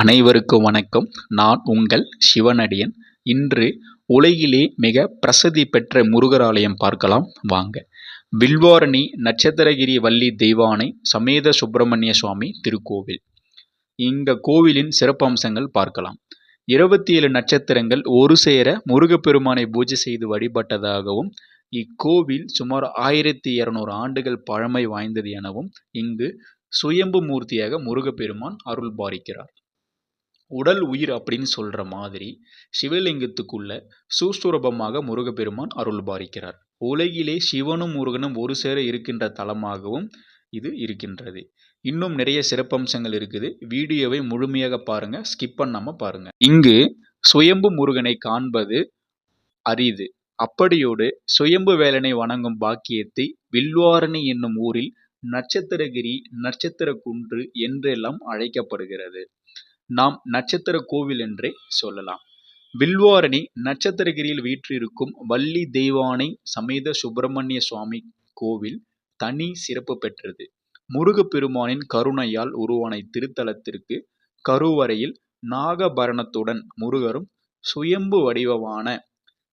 அனைவருக்கும் வணக்கம். நான் உங்கள் சிவனடியன். இன்று உலகிலே மிக பிரசித்தி பெற்ற முருகர் ஆலயம் பார்க்கலாம். வாங்க. வில்வாரணி நட்சத்திரகிரி வள்ளி தெய்வானை சமேத சுப்பிரமணிய சுவாமி திருக்கோவில். இந்த கோவிலின் சிறப்பம்சங்கள் பார்க்கலாம். இருபத்தி ஏழு நட்சத்திரங்கள் ஒரு சேர முருகப்பெருமானை பூஜை செய்து வழிபட்டதாகவும் இக்கோவில் சுமார் ஆயிரத்தி இருநூறு ஆண்டுகள் பழமை வாய்ந்தது எனவும் இங்கு சுயம்பு மூர்த்தியாக முருகப்பெருமான் அருள் பாரிக்கிறார். உடல் உயிர் அப்படின்னு சொல்கிற மாதிரி சிவலிங்கத்துக்குள்ள சூஸ்துரபமாக முருகப்பெருமான் அருள் பாரிக்கிறார் உலகிலே சிவனும் முருகனும் ஒரு சேர இருக்கின்ற தலமாகவும் இது இருக்கின்றது. இன்னும் நிறைய சிறப்பம்சங்கள் இருக்குது. வீடியோவை முழுமையாக பாருங்க. ஸ்கிப் பண்ணாம பாருங்க. இங்கு சுயம்பு முருகனை காண்பது அரிது. அப்படியோடு சுயம்பு வேலனை வணங்கும் பாக்கியத்தை வில்வாரணி என்னும் ஊரில் நட்சத்திரகிரி நட்சத்திர குன்று என்றெல்லாம் அழைக்கப்படுகிறது. நாம் நட்சத்திர கோவில் என்றே சொல்லலாம். வில்வாரணி நட்சத்திரகிரியில் வீற்றிருக்கும் வள்ளி தெய்வானை சமேத சுப்பிரமணிய சுவாமி கோவில் தனி சிறப்பு பெற்றது. முருகப்பெருமானின் கருணையால் உருவான திருத்தலத்திற்கு கருவறையில் நாகபரணத்துடன் முருகரும் சுயம்பு வடிவமான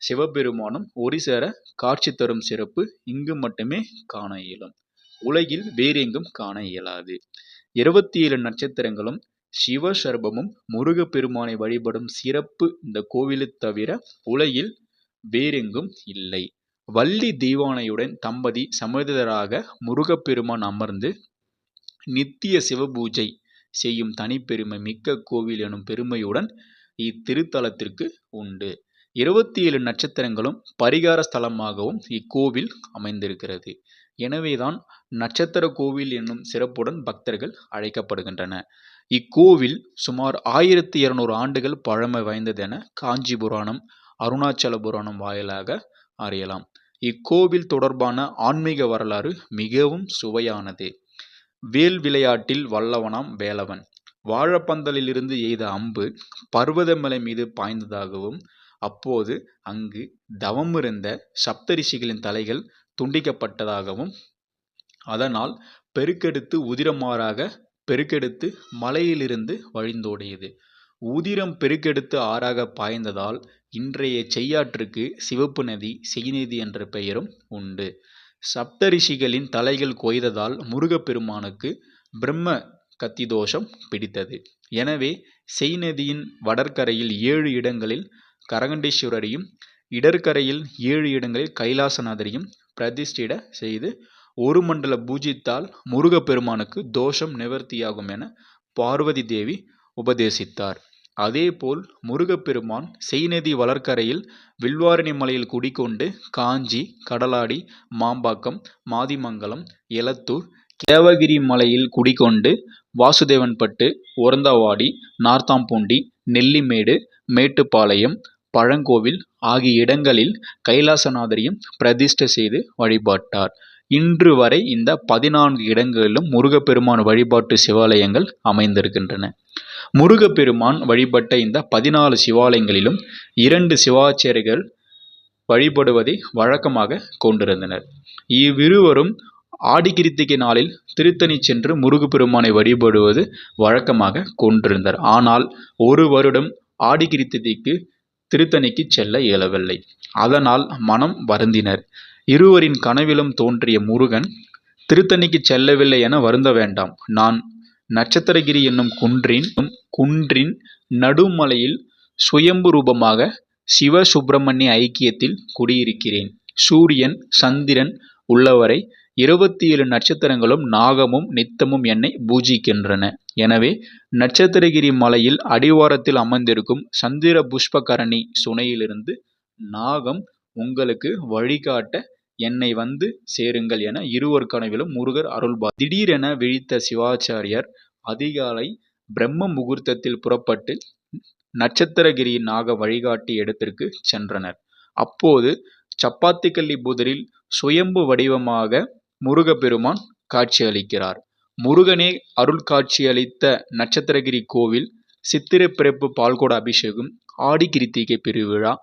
சிவபெருமானும் ஒரு சேர காட்சி தரும் சிறப்பு இங்கு மட்டுமே காண இயலும். உலகில் வேறெங்கும் காண இயலாது. இருபத்தி ஏழு நட்சத்திரங்களும் சிவசர்பமும் முருகப்பெருமானை வழிபடும் சிறப்பு இந்த கோவிலை தவிர உலகில் வேறெங்கும் இல்லை. வள்ளி தெய்வானையுடன் தம்பதி சமேதராக முருகப்பெருமான் அமர்ந்து நித்திய சிவபூஜை செய்யும் தனிப்பெருமை மிக்க கோவில் எனும் பெருமையுடன் இத்திருத்தலத்திற்கு உண்டு. இருபத்தி ஏழு நட்சத்திரங்களும் பரிகார ஸ்தலமாகவும் இக்கோவில் அமைந்திருக்கிறது. எனவேதான் நட்சத்திர கோவில் என்னும் சிறப்புடன் பக்தர்கள் அழைக்கப்படுகின்றன. இக்கோவில் சுமார் ஆயிரத்தி இருநூறு ஆண்டுகள் பழமை வாய்ந்ததென காஞ்சி புராணம் அருணாச்சல புராணம் வாயிலாக அறியலாம். இக்கோவில் தொடர்பான ஆன்மீக வரலாறு மிகவும் சுவையானது. வேல் விளையாட்டில் வல்லவனாம் வேலவன். வாழைப்பந்தலிலிருந்து எய்த அம்பு பர்வதமலை மீது பாய்ந்ததாகவும் அப்போது அங்கு தவமிருந்த சப்தரிஷிகளின் தலைகள் துண்டிக்கப்பட்டதாகவும் அதனால் பெருக்கெடுத்து உதிரமாறாக பெருக்கெடுத்து மலையிலிருந்து வழிந்தோடியது. உதிரம் பெருக்கெடுத்து ஆறாக பாய்ந்ததால் இன்றைய செய்யாற்றுக்கு சிவப்பு நதி செய்நதி என்ற பெயரும் உண்டு. சப்தரிஷிகளின் தலைகள் கொய்ததால் முருகப்பெருமானுக்கு பிரம்ம கத்தி தோஷம் பிடித்தது. எனவே செய்நதியின் வடற்கரையில் ஏழு இடங்களில் கரகண்டேஸ்வரரையும் இடர்கரையில் ஏழு இடங்களில் கைலாசநாதரையும் பிரதிஷ்டிட செய்து ஒரு மண்டல பூஜித்தால் முருகப்பெருமானுக்கு தோஷம் நிவர்த்தியாகும் என பார்வதி தேவி உபதேசித்தார். அதேபோல் முருகப்பெருமான் செய்நதி வளர்க்கரையில் வில்வாரணி மலையில் குடிக்கொண்டு காஞ்சி கடலாடி மாம்பாக்கம் மாதிமங்கலம் எலத்தூர் தேவகிரி மலையில் குடிக்கொண்டு வாசுதேவன்பட்டு ஒரந்தவாடி நார்த்தாம்பூண்டி நெல்லிமேடு மேட்டுப்பாளையம் பழங்கோவில் ஆகிய இடங்களில் கைலாசநாதரையும் பிரதிஷ்டை செய்து வழிபாட்டார். இன்று வரை இந்த பதினான்கு இடங்களிலும் முருகப்பெருமான் வழிபாட்டு சிவாலயங்கள் அமைந்திருக்கின்றன. முருகப்பெருமான் வழிபட்ட இந்த பதினாலு சிவாலயங்களிலும் இரண்டு சிவாச்சாரியர்கள் வழிபடுவதை வழக்கமாக கொண்டிருந்தனர். இவ்விருவரும் ஆடிக்கிருத்திகை நாளில் திருத்தணி சென்று முருகப்பெருமானை வழிபடுவது வழக்கமாக கொண்டிருந்தனர். ஆனால் ஒரு வருடம் ஆடிக்கிருத்திகைக்கு திருத்தணிக்கு செல்ல இயலவில்லை. அதனால் மனம் வருந்தினர். இருவரின் கனவிலும் தோன்றிய முருகன் திருத்தணிக்கு செல்லவில்லை என வருந்த வேண்டாம். நான் நட்சத்திரகிரி என்னும் குன்றின் குன்றின் நடுமலையில் சுயம்பு ரூபமாக சிவ சுப்பிரமணிய ஐக்கியத்தில் குடியிருக்கிறேன். சூரியன் சந்திரன் உள்ளவரை இருபத்தி ஏழு நட்சத்திரங்களும் நாகமும் நித்தமும் என்னை பூஜிக்கின்றன. எனவே நட்சத்திரகிரி மலையில் அடிவாரத்தில் அமர்ந்திருக்கும் சந்திர புஷ்பகரணி சுனையிலிருந்து நாகம் உங்களுக்கு வழிகாட்ட என்னை வந்து சேருங்கள் என இருவர் கனவிலும் முருகர் அருள்பார் திடீரென விழித்த சிவாச்சாரியர் அதிகாலை பிரம்ம முகூர்த்தத்தில் புறப்பட்டு நட்சத்திரகிரியின் நாக வழிகாட்டி இடத்திற்கு சென்றனர். அப்போது சப்பாத்திக்கல்லி புதரில் சுயம்பு வடிவமாக முருகப்பெருமான் காட்சியளிக்கிறார். முருகனே அருள் காட்சியளித்த நட்சத்திரகிரி கோவில் சித்திரை பிறப்பு பால்கோட அபிஷேகம் ஆடி கிருத்திகை பெருவிழா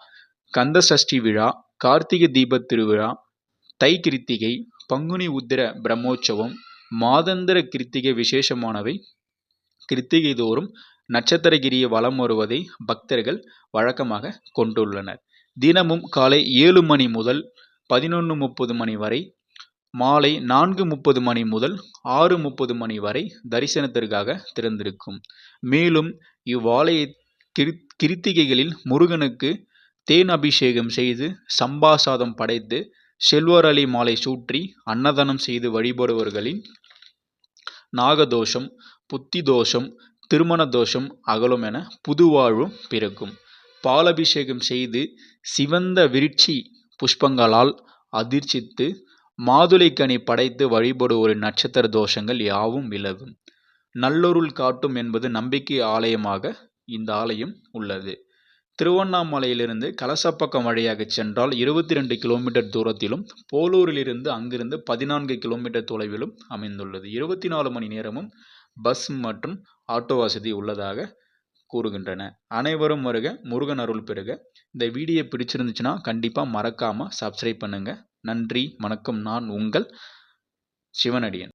கந்த சஷ்டி விழா கார்த்திகை தீபத் திருவிழா தை கிருத்திகை பங்குனி உத்திர பிரம்மோற்சவம் மாதந்திர கிருத்திகை விசேஷமானவை. கிருத்திகை தோறும் நட்சத்திரகிரியை வலம் வருவதை பக்தர்கள் வழக்கமாக கொண்டுள்ளனர். தினமும் காலை ஏழு மணி முதல் பதினொன்று முப்பது மணி வரை மாலை நான்கு முப்பது மணி முதல் ஆறு முப்பது மணி வரை தரிசனத்திற்காக திறந்திருக்கும். மேலும் இவ்வாலய கிரு கிருத்திகைகளில் முருகனுக்கு தேன் அபிஷேகம் செய்து சம்பாசாதம் படைத்து செல்வர் அலி மாலை சூற்றி அன்னதானம் செய்து வழிபடுபவர்களின் நாகதோஷம் புத்தி தோஷம் திருமண தோஷம் அகலும் என புதுவாழ்வும் பிறக்கும். பாலபிஷேகம் செய்து சிவந்த விருட்சி புஷ்பங்களால் அதிர்ச்சித்து மாதுளைக்கனி படைத்து வழிபடுவோரின் நட்சத்திர தோஷங்கள் யாவும் விலகும். நல்லொருள் காட்டும் என்பது நம்பிக்கை ஆலயமாக இந்த ஆலயம் உள்ளது. திருவண்ணாமலையிலிருந்து கலசப்பக்கம் வழியாக சென்றால் இருபத்தி ரெண்டு கிலோமீட்டர் தூரத்திலும் போலூரிலிருந்து அங்கிருந்து பதினான்கு கிலோமீட்டர் தொலைவிலும் அமைந்துள்ளது. இருபத்தி நாலு மணி நேரமும் பஸ் மற்றும் ஆட்டோ வசதி உள்ளதாக கூறுகின்றன. அனைவரும் வருக முருகன் அருள் பெறுக. இந்த வீடியோ பிடிச்சிருந்துச்சுன்னா கண்டிப்பாக மறக்காமல் சப்ஸ்கிரைப் பண்ணுங்கள் நன்றி வணக்கம். நான் உங்கள் சிவனடியன்.